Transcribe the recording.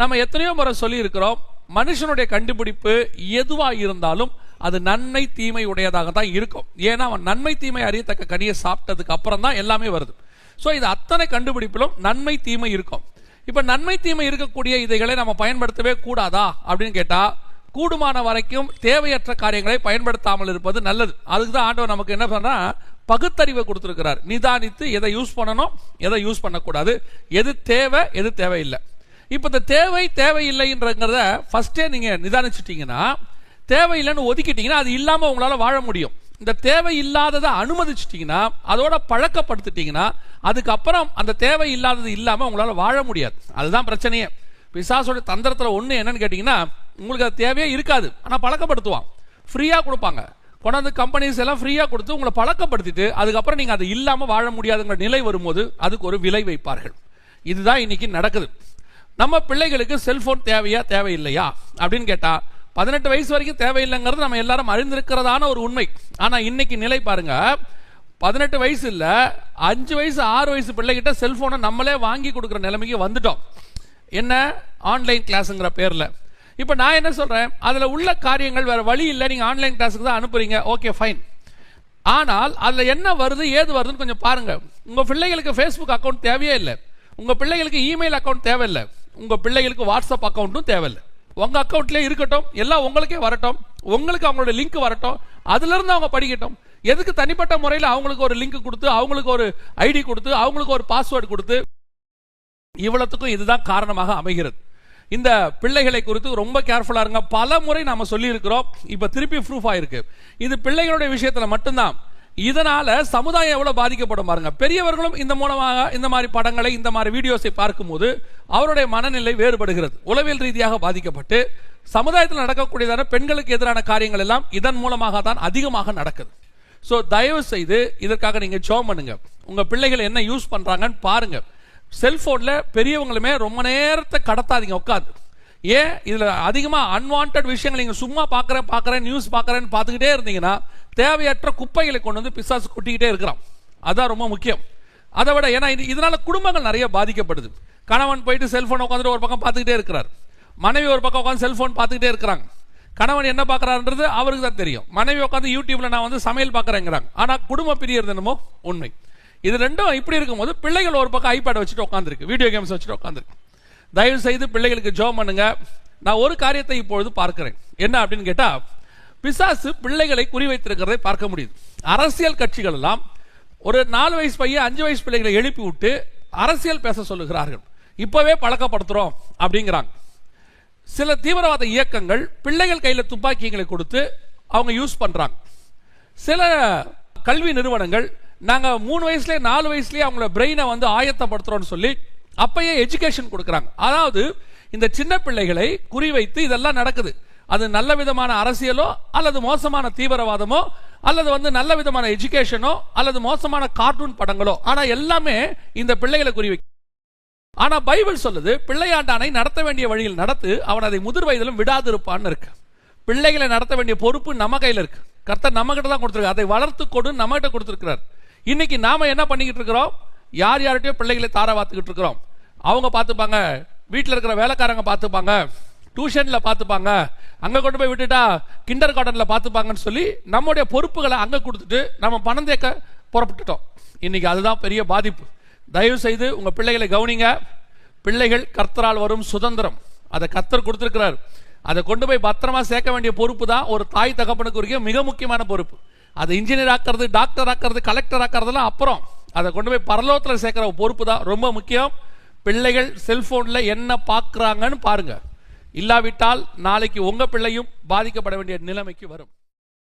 நம்ம எத்தனையோ முறை சொல்லியிருக்கிறோம் மனுஷனுடைய கண்டுபிடிப்பு எதுவாக இருந்தாலும் அது நன்மை தீமை உடையதாக தான் இருக்கும். ஏன்னா அவன் நன்மை தீமை அறியத்தக்க கனியை சாப்பிட்டதுக்கு அப்புறம் தான் எல்லாமே வருது. ஸோ இது அத்தனை கண்டுபிடிப்பிலும் நன்மை தீமை இருக்கும். இப்போ நன்மை தீமை இருக்கக்கூடிய இதைகளை நம்ம பயன்படுத்தவே கூடாதா? அப்படின்னு கேட்டால் கூடுமான வரைக்கும் தேவையற்ற காரியங்களை பயன்படுத்தாமல் இருப்பது நல்லது. அதுக்கு தான் ஆண்டவர் நமக்கு என்ன பண்ணா பகுத்தறிவை கொடுத்துருக்கிறார். நிதானித்து எதை யூஸ் பண்ணணும் எதை யூஸ் பண்ணக்கூடாது. எது தேவை எது தேவையில்லை. இப்போ இந்த தேவை தேவையில்லைன்றங்கிறத ஃபஸ்ட்டே நீங்கள் நிதானிச்சிட்டிங்கன்னா தேவையில்லைன்னு ஒதுக்கிட்டீங்கன்னா அது இல்லாமல் உங்களால் வாழ முடியும். இந்த தேவை இல்லாததை அனுமதிச்சிட்டிங்கன்னா அதோட பழக்கப்படுத்திட்டீங்கன்னா அதுக்கப்புறம் அந்த தேவை இல்லாதது இல்லாமல் உங்களால் வாழ முடியாது. அதுதான் பிரச்சனையே. பிசாசோட தந்திரத்தில் ஒன்று என்னன்னு கேட்டிங்கன்னா உங்களுக்கு அது தேவையே இருக்காது. ஆனால் பழக்கப்படுத்துவான். ஃப்ரீயாக கொடுப்பாங்க. கொண்டாந்து கம்பெனிஸ் எல்லாம் ஃப்ரீயாக கொடுத்து உங்களை பழக்கப்படுத்திட்டு அதுக்கப்புறம் நீங்கள் அது இல்லாமல் வாழ முடியாதுங்கிற நிலை வரும்போது அதுக்கு ஒரு விலை வைப்பார்கள். இதுதான் இன்னைக்கு நடக்குது. நம்ம பிள்ளைகளுக்கு செல்போன் தேவையா தேவையில்லையா? அப்படின்னு கேட்டா பதினெட்டு வயசு வரைக்கும் தேவையில்லைங்கிறது நம்ம எல்லாரும் அறிந்திருக்கிறதான ஒரு உண்மை. ஆனா இன்னைக்கு நிலை பாருங்க. பதினெட்டு வயசு இல்ல அஞ்சு வயசு ஆறு வயசு பிள்ளைகிட்ட செல்போனை நம்மளே வாங்கி கொடுக்குற நிலைமைக்கு வந்துட்டோம். என்ன? ஆன்லைன் கிளாஸ்ங்கிற பேர்ல. இப்ப நான் என்ன சொல்றேன்? அதுல உள்ள காரியங்கள் வேற வழி இல்லை. நீங்க ஆன்லைன் கிளாஸுக்கு தான் அனுப்புறீங்க. ஓகே ஃபைன் ஆனால் அதுல என்ன வருது ஏது வருதுன்னு கொஞ்சம் பாருங்க. உங்க பிள்ளைகளுக்கு ஃபேஸ்புக் அக்கௌண்ட் தேவையே இல்லை. உங்க பிள்ளைகளுக்கு இமெயில் அக்கௌண்ட் தேவையில்லை. உங்கள் பிள்ளைகளுக்கு வாட்ஸ்அப் அக்கௌண்ட்டும் தேவையில்லை. உங்கள் அக்கௌண்ட்லேயே இருக்கட்டும் எல்லாம் உங்களுக்கே வரட்டும். உங்களுக்கு அவங்களோட லிங்க் வரட்டும். அதுலேருந்து அவங்க படிக்கட்டும். எதுக்கு தனிப்பட்ட முறையில் அவங்களுக்கு ஒரு லிங்க் கொடுத்து அவங்களுக்கு ஒரு ஐடி கொடுத்து அவங்களுக்கு ஒரு பாஸ்வேர்டு கொடுத்து? இவ்வளவுக்கும் இதுதான் காரணமாக அமைகிறது. இந்த பிள்ளைகளை குறித்து ரொம்ப கேர்ஃபுல்லாக இருங்க. பல முறை நம்ம சொல்லியிருக்கிறோம். இப்போ திருப்பி ப்ரூஃப் ஆயிருக்கு. இது பிள்ளைகளுடைய விஷயத்தில் மட்டும்தான். இதனால சமுதாயம் எவ்வளவு பாதிக்கப்படும் பாருங்க. பெரியவர்களும் இந்த மூலமாக இந்த மாதிரி படங்களை இந்த மாதிரி வீடியோஸை பார்க்கும்போது அவருடைய மனநிலை வேறுபடுகிறது. உளவியல் ரீதியாக பாதிக்கப்பட்டு சமுதாயத்தில் நடக்கக்கூடியதான பெண்களுக்கு எதிரான காரியங்கள் எல்லாம் இதன் மூலமாக தான் அதிகமாக நடக்குது. ஸோ தயவு செய்து இதற்காக நீங்க ஜோம் பண்ணுங்க. உங்க பிள்ளைகள் என்ன யூஸ் பண்றாங்கன்னு பாருங்க. செல்போன்ல பெரியவங்களுமே ரொம்ப நேரத்தை கடத்தாதீங்க. உட்காந்து ஏன் இதுல அதிகமா அன்வான்ட் விஷயங்கள் நீங்க சும்மா பாக்குறேன் பாக்குறேன் நியூஸ் பாக்குறேன்னு பார்த்துக்கிட்டே இருந்தீங்கன்னா தேவையற்ற குப்பைகளை கொண்டு வந்து பிசாசு கொட்டிக்கிட்டே இருக்கிறான். அதான் ரொம்ப முக்கியம். அதை விட ஏன்னா இது- இதனால குடும்பங்கள் நிறைய பாதிக்கப்படுது. கணவன் போயிட்டு செல்போன் உட்காந்துட்டு ஒரு பக்கம் பார்த்துக்கிட்டே இருக்கிறார். மனைவி ஒரு பக்கம் உட்காந்து செல்போன் பார்த்துக்கிட்டே இருக்கிறாங்க. கணவன் என்ன பார்க்குறாருன்றது அவருக்கு தான் தெரியும். மனைவி உட்காந்து யூடியூப்ல நான் வந்து சமையல் பார்க்குறேங்கிறாங்க. ஆனா குடும்ப பிரியறது என்னமோ உண்மை. இது ரெண்டும் இப்படி இருக்கும்போது பிள்ளைகள் ஒரு பக்கம் ஐபேட் வச்சுட்டு உட்காந்துருக்கு வீடியோ கேம்ஸ் வச்சுட்டு உட்காந்துருக்கு தயவு செய்து பிள்ளைகளுக்கு ஜோம் பண்ணுங்க. நான் ஒரு காரியத்தை இப்பொழுது பார்க்கிறேன். என்ன அப்படின்னு கேட்டா பிசாசு பிள்ளைகளை குறிவைத்திருக்கிறதை பார்க்க முடியுது. அரசியல் கட்சிகள் எல்லாம் ஒரு நாலு வயசு பையன் அஞ்சு வயசு பிள்ளைகளை எழுப்பி விட்டு அரசியல் பேச சொல்லுகிறார்கள். இப்பவே பழக்கப்படுத்துறோம் அப்படிங்கிறாங்க. சில தீவிரவாத இயக்கங்கள் பிள்ளைகள் கையில் துப்பாக்கிகளை கொடுத்து அவங்க யூஸ் பண்றாங்க. சில கல்வி நிறுவனங்கள் நாங்கள் மூணு வயசுலேயே நாலு வயசுலேயே அவங்கள பிரெயினை வந்து ஆயத்தப்படுத்துறோம்னு சொல்லி அப்பயே எஜுகேஷன் கொடுக்குறாங்க. அதாவது இந்த சின்ன பிள்ளைகளை குறிவைத்து இதெல்லாம் நடக்குது. அது நல்ல விதமான அரசியலோ அல்லது மோசமான தீவிரவாதமோ அல்லது வந்து நல்ல விதமான எஜுகேஷனோ அல்லது மோசமான கார்ட்டூன் படங்களோ. ஆனா எல்லாமே இந்த பிள்ளைகளை குறிவை ஆனா பைபிள் சொல்லுது பிள்ளையாண்டானை நடத்த வேண்டிய வழியில் நடத்து அவன் அதை முதிர் வயதிலும் விடாதிருப்பான்னு இருக்கு. பிள்ளைகளை நடத்த வேண்டிய பொறுப்பு நம்ம கையில் இருக்கு. கர்த்தர் நம்ம கிட்ட தான் கொடுத்துருக்கு அதை வளர்த்து கொடு நம்ம கிட்ட கொடுத்துருக்கிறார். இன்னைக்கு நாம என்ன பண்ணிக்கிட்டு இருக்கிறோம்? யார் யார்கிட்டயோ பிள்ளைகளை தார பார்த்துக்கிட்டு இருக்கிறோம். அவங்க பார்த்துப்பாங்க வீட்டில் இருக்கிற வேலைக்காரங்க பார்த்துப்பாங்க டியூஷனில் பார்த்துப்பாங்க அங்கே கொண்டு போய் விட்டுட்டா கிண்டர் கார்டனில் பார்த்துப்பாங்கன்னு சொல்லி நம்முடைய பொறுப்புகளை அங்கே கொடுத்துட்டு நம்ம பணம் தேக்க புறப்பட்டுட்டோம். இன்னைக்கு அதுதான் பெரிய பாதிப்பு. தயவு செய்து உங்கள் பிள்ளைகளை கவனிங்க. பிள்ளைகள் கர்த்தரால் வரும் சுதந்திரம். அதை கர்த்தர் கொடுத்துருக்கிறார். அதை கொண்டு போய் பத்திரமா சேர்க்க வேண்டிய பொறுப்பு தான் ஒரு தாய் தகப்பனுக்கு மிக முக்கியமான பொறுப்பு. அது இன்ஜினியர் ஆக்கிறது டாக்டர் ஆக்கிறது கலெக்டர் ஆக்கிறதுலாம் அப்புறம். அதை கொண்டு போய் பரலோகத்தில் சேர்க்குற பொறுப்பு தான் ரொம்ப முக்கியம். பிள்ளைகள் செல்ஃபோனில் என்ன பார்க்குறாங்கன்னு பாருங்க. இல்லாவிட்டால் நாளைக்கு உங்கள் பிள்ளையும் பாதிக்கப்பட வேண்டிய நிலைமைக்கு வரும்.